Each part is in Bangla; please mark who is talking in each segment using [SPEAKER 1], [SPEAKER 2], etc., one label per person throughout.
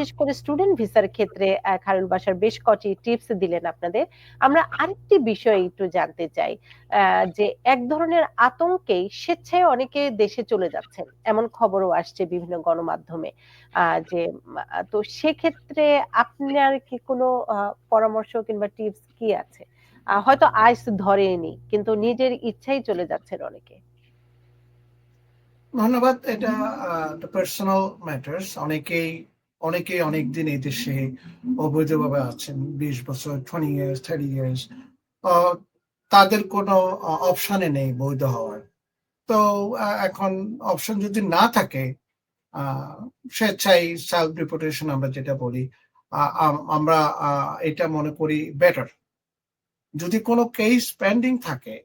[SPEAKER 1] বিশেষ করে স্টুডেন্ট ভিসার ক্ষেত্রে আহ, খায়রুল বাসার বেশ কটি টিপস দিলেন আপনাদের। আমরা আরেকটি বিষয় একটু জানতে চাই যে এক ধরনের আতঙ্কেই স্বেচ্ছায় অনেকে দেশে চলে যাচ্ছেন। এমন খবরও আসছে বিভিন্ন গণমাধ্যমে যে তো সেক্ষেত্রে আপনার কি কোনো পরামর্শ কিংবা টিপস কি আছে? হয়তো আইস ধরেনি কিন্তু নিজের ইচ্ছাই চলে যাচ্ছেন অনেকে।
[SPEAKER 2] ধন্যবাদ এটা পার্সোনাল ম্যাটার্স অনেকেই অনেক দিন এই দেশে অবৈধভাবে আছেন, বিশ বছর টোয়েন্টি ইয়ার্স থার্টি ইয়ার্স তাদের কোনো অপশনে নেই বৈধ হওয়ার। তো এখন অপশন যদি না থাকে স্বেচ্ছায় সেলফ ডিপোর্টেশন আমরা যেটা বলি আমরা এটা মনে করি বেটার যদি কোনো কেস পেন্ডিং থাকে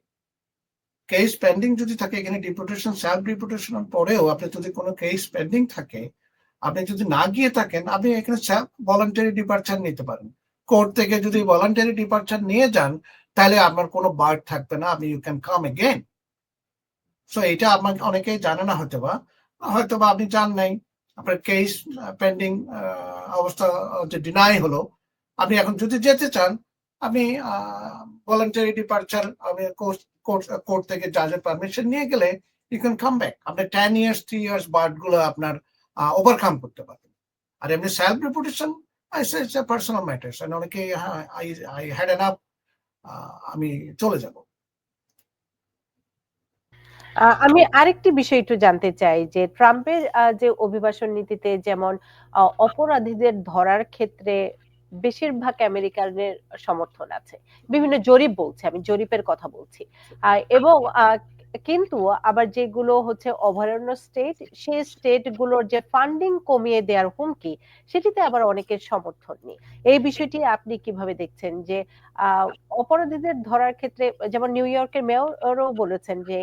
[SPEAKER 2] কেস পেন্ডিং যদি থাকে, এখানে ডিপুটেশন সেলফ ডিপুটেশন পরেও আপনি যদি কোনো কেস পেন্ডিং থাকে আপনি যদি না গিয়ে থাকেন, আপনি এখানে ভলান্টারি ডিপার্চার নিতে পারেন। কোর্ট থেকে যদি ভলান্টারি ডিপার্চার নিয়ে যান, তাহলে আপনার কোনো বার্ড থাকবে না, আপনি you can come again so এটা আপনাকে অনেকেই জানে না হয়তো বা হয়তো বা আপনি জান নাই, আপনার কেস পেন্ডিং অবস্থা, যে ডিনাই হলো, আপনি এখন যদি যেতে চান, আপনি ভলান্টারি ডিপার্চার আপনি কোর্ট থেকে জাজের পারমিশন নিয়ে গেলে ইউ ক্যান কাম ব্যাক আপনি টেন ইয়ার্স থ্রি ইয়ার্স বার্ডগুলো আপনার ওভারকাম করতে পারবেন আর এমনি সেলফ রিপুটেশন পার্সোনাল ম্যাটার্স অনেকে আই হ্যাড এনাফ আমি চলে যাব।
[SPEAKER 1] আমি আরেকটি বিষয় একটু জানতে চাই যে ট্রাম্পের যে অভিবাসন নীতিতে যেমন অপরাধীদের ধরার ক্ষেত্রে বেশিরভাগ আমেরিকানের সমর্থন আছে। বিভিন্ন জরিপ বলছে, আমি জরিপের কথা বলছি। এবং কিন্তু আবার যেগুলো হচ্ছে অভয়ারণ্য স্টেট সেই স্টেটগুলোর যে ফান্ডিং কমিয়ে দেওয়ার হুমকি, সেটিতে আবার অনেকের সমর্থন নেই। এই বিষয়টি আপনি কীভাবে দেখছেন? যে অপরাধীদের ধরার ক্ষেত্রে, যেমন নিউ ইয়র্কের মেয়রও বলেছেন যে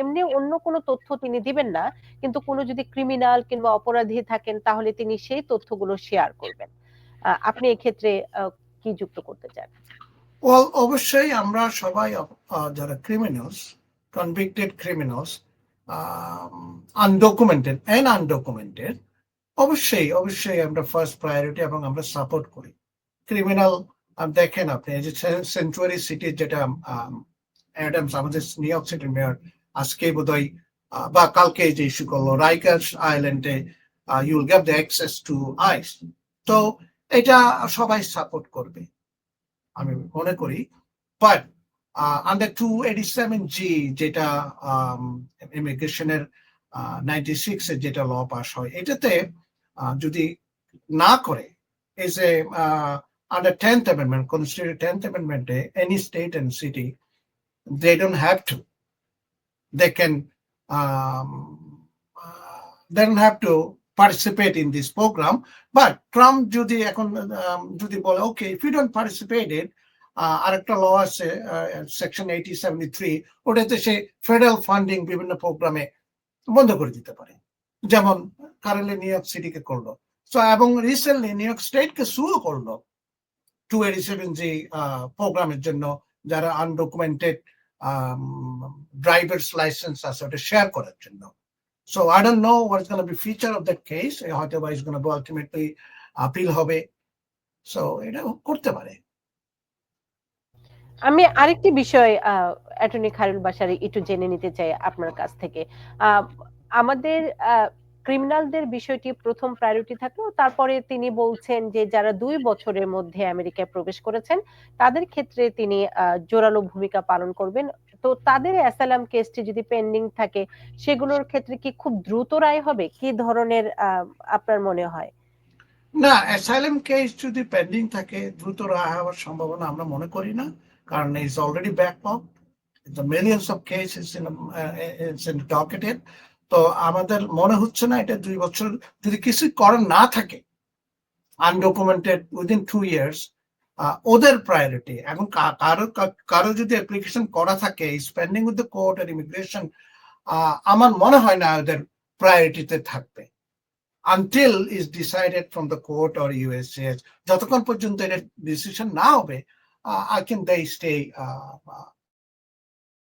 [SPEAKER 1] এমনি অন্য কোনো তথ্য তিনি দিবেন না, কিন্তু কোনো যদি ক্রিমিনাল কিংবা অপরাধী থাকেন, তাহলে তিনি সেই তথ্যগুলো শেয়ার করবেন। আপনি এক্ষেত্রে কি যুক্ত করতে চান?
[SPEAKER 2] অবশ্যই আমরা সবাই যারা criminals convicted criminals undocumented and undocumented অবশ্যই অবশ্যই আমরা ফার্স্ট প্রায়োরিটি এবং আমরা সাপোর্ট করি। ক্রিমিনাল দেখেন আপনি যে সেঞ্চুয়ারি সিটি যেটা অ্যাডামস আমাদের নিউ ইয়র্ক সিটির মেয়র আজকে বোধহয় বা কালকে যে ইস্যু করল রাইকার্স আইল্যান্ডে you'll gave the access to ICE তো এটা সবাই সাপোর্ট করবে, আমি মনে করি। But under two eighty seven G যেটা ইমিগ্রেশনের নাইনটি সিক্স এর যেটা ল পাস হয় এটাতে যদি না করে uh, 10th amendment constituted 10th amendment eh, any state and city they don't have to they can um, uh, they don't have to participate in this program but trump যদি এখন um, যদি বলে okay if you don't participate uh, আরেকটা ল আছে সেকশন এইটি সেভেন্টি থ্রি ওটাতে সে ফেডারেল ফান্ডিং বিভিন্ন প্রোগ্রামে বন্ধ করে দিতে পারে। যেমন কারেন্টলি নিউ ইয়র্ক সিটিকে করল। এবং রিসেন্টলি নিউ ইয়র্ক স্টেটকে শুরু করল টু এইটি সেভেন জি প্রোগ্রামের জন্য, যারা আনডকুমেন্টেড ড্রাইভার্স লাইসেন্স আছে, ওটা শেয়ার করার জন্য। So I don't know what's gonna be future of that case হয়তো বা is gonna be ultimately appeal হবে। সো এটা করতে পারে।
[SPEAKER 1] আমি আরেকটি বিষয় অ্যাটর্নি খায়রুল বাসারি একটু জেনে নিতে চাই আপনার কাছ থেকে। আমাদের ক্রিমিনালদের বিষয়টি প্রথম প্রায়োরিটি থাকলেও তারপরে তিনি বলছেন যে যারা দুই বছরের মধ্যে আমেরিকায় প্রবেশ করেছেন, তাদের ক্ষেত্রে তিনি জোরালো ভূমিকা পালন করবেন। তো তাদের অ্যাসালাম কেসটি যদি পেন্ডিং থাকে, সেগুলোর ক্ষেত্রে কি খুব দ্রুত রায় হবে? কি ধরনের আপনার মনে হয়?
[SPEAKER 2] না অ্যাসাইলাম কেস যদি পেন্ডিং থাকে, দ্রুত রায় হওয়ার সম্ভাবনা আমরা মনে করি না। কারণ it's already backlog the millions of cases in in docketed তো আমাদের মনে হচ্ছে না এটা দুই বছর যদি কিছু করার না থাকে আনডকুমেন্টেড উইদিন টু ইয়ার্স ওদের প্রায়োরিটি এখন কারও কারও যদি অ্যাপ্লিকেশন করা থাকে স্পেন্ডিং উইথ দ্য কোর্ট আর ইমিগ্রেশন আমার মনে হয় না ওদের প্রায়োরিটিতে থাকবে। Until is decided from the court or USS যতক্ষণ পর্যন্ত এটা ডিসিশন না হবে আই ক্যান দে স্টে